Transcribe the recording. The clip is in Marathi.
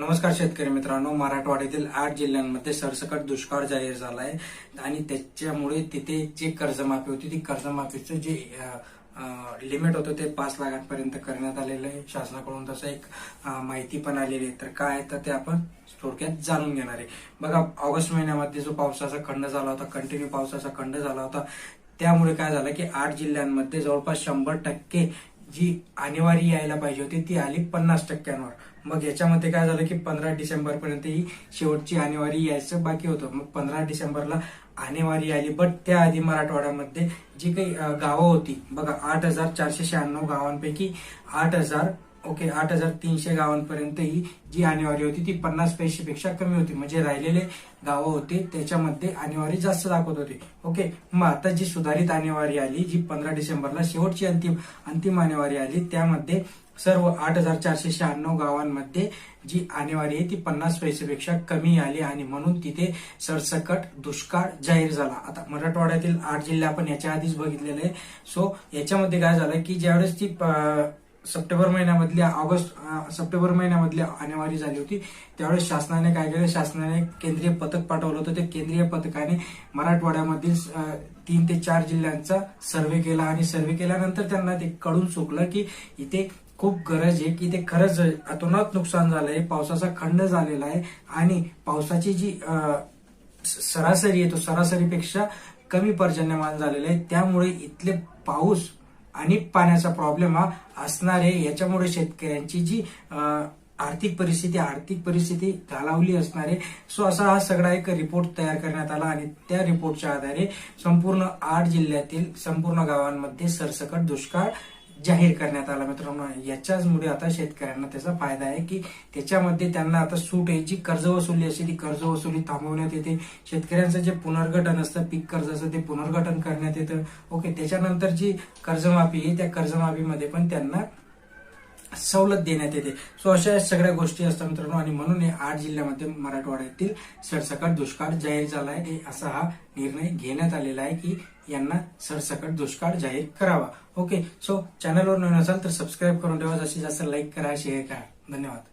नमस्कार शेतकरी मित्रांनो मराठवाड्यातील आठ जिल्ह्यांमध्ये सरसकट दुष्काळ जाहीर झाला आहे आणि त्याच्यामुळे तिथे जे कर्जमाफी होती ती कर्जमाफीचं जे लिमिट होतं ते पाच लाखांपर्यंत करण्यात आलेलं आहे. शासनाकडून तसं एक माहिती पण आलेली आहे. तर काय आहे तर ते आपण थोडक्यात जाणून घेणार आहे. बघा ऑगस्ट महिन्यामध्ये जो पावसाचा खंड झाला होता कंटिन्यू पावसाचा खंड झाला होता त्यामुळे काय झालं की आठ जिल्ह्यांमध्ये जवळपास शंभर टक्के जी आणेवारी यायला पाहिजे होती ती आली पन्नास टक्क्यांवर. मग याच्यामध्ये काय झालं की पंधरा डिसेंबर पर्यंत ही शेवटची आणेवारी यायचं बाकी होतं. मग पंधरा डिसेंबरला आणेवारी आली. बट त्याआधी मराठवाड्यामध्ये जी काही गावं होती बघा आठ हजार चारशे शहाण्णव गावांपैकी आठ हजार ओके आठ हजार तीनशे गावांपर्यंत ही जी आणेवारी होती ती पन्नास पैशापेक्षा कमी होती. म्हणजे राहिलेले गावं होते त्याच्यामध्ये आणेवारी जास्त दाखवत होती. ओके मग आता जी सुधारित आणेवारी आली जी पंधरा डिसेंबरला शेवटची अंतिम अंतिम आणेवारी आली त्यामध्ये सर्व आठ हजार चारशे शहाण्णव गावांमध्ये जी आणेवारी आहे ती पन्नास पैसेपेक्षा कमी आली आणि म्हणून तिथे सरसकट दुष्काळ जाहीर झाला. आता मराठवाड्यातील आठ जिल्हे आपण याच्या आधीच बघितलेले आहे सो याच्यामध्ये काय झालं की ज्यावेळेस ती सप्टेंबर महिन्यामधल्या ऑगस्ट सप्टेंबर महिन्यामधली आणेवारी झाली होती. त्यावेळेस शासनाने काय केलं? शासनाने केंद्रीय पथक पाठवलं होतं. ते केंद्रीय पथकाने मराठवाड्यामधील तीन ते चार जिल्ह्यांचा सर्व्हे केला आणि सर्व्हे केल्यानंतर त्यांना ते कळून चुकलं की इथे खूप गरज आहे की ते खरंच अतोनात नुकसान झालं आहे पावसाचा खंड झालेला आहे आणि पावसाची जी स- सरासरी आहे तो सरासरीपेक्षा कमी पर्जन्यमान झालेलं आहे. त्यामुळे इथले पाऊस आणि पाण्याचा प्रॉब्लेम हा असणार आहे. याच्यामुळे शेतकऱ्यांची जी आर्थिक परिस्थिती आर्थिक परिस्थिती घालावली असणार आहे. सो असा हा सगळा एक रिपोर्ट तयार करण्यात आला आणि त्या रिपोर्टच्या आधारे संपूर्ण आठ जिल्ह्यातील संपूर्ण गावांमध्ये सरसकट दुष्काळ जाहीर करण्यात आला. मित्रांनो याच्याचमुळे आता शेतकऱ्यांना त्याचा फायदा आहे की त्याच्यामध्ये त्यांना आता सूट आहे. जी कर्ज वसुली असते ती कर्ज वसुली थांबवण्यात येते. शेतकऱ्यांचं जे पुनर्गठन असतं पीक कर्जाचं ते पुनर्गठन करण्यात येतं. ओके त्याच्यानंतर जी कर्जमाफी आहे. त्या कर्जमाफीमध्ये पण त्यांना सवलत देण्यात येते. सो अशा सगळ्या गोष्टी असतात मित्रांनो. आणि म्हणून आठ जिल्ह्यामध्ये मराठवाड्यातील सरसकट दुष्काळ जाहीर झाला आहे. असा हा निर्णय घेण्यात आलेला आहे की यांना सरसकट दुष्काळ जाहीर करावा. ओके सो चॅनलवर नवीन असाल तर सबस्क्राईब करून ठेवा. जास्तीत जास्त लाईक करा शेअर करा. धन्यवाद.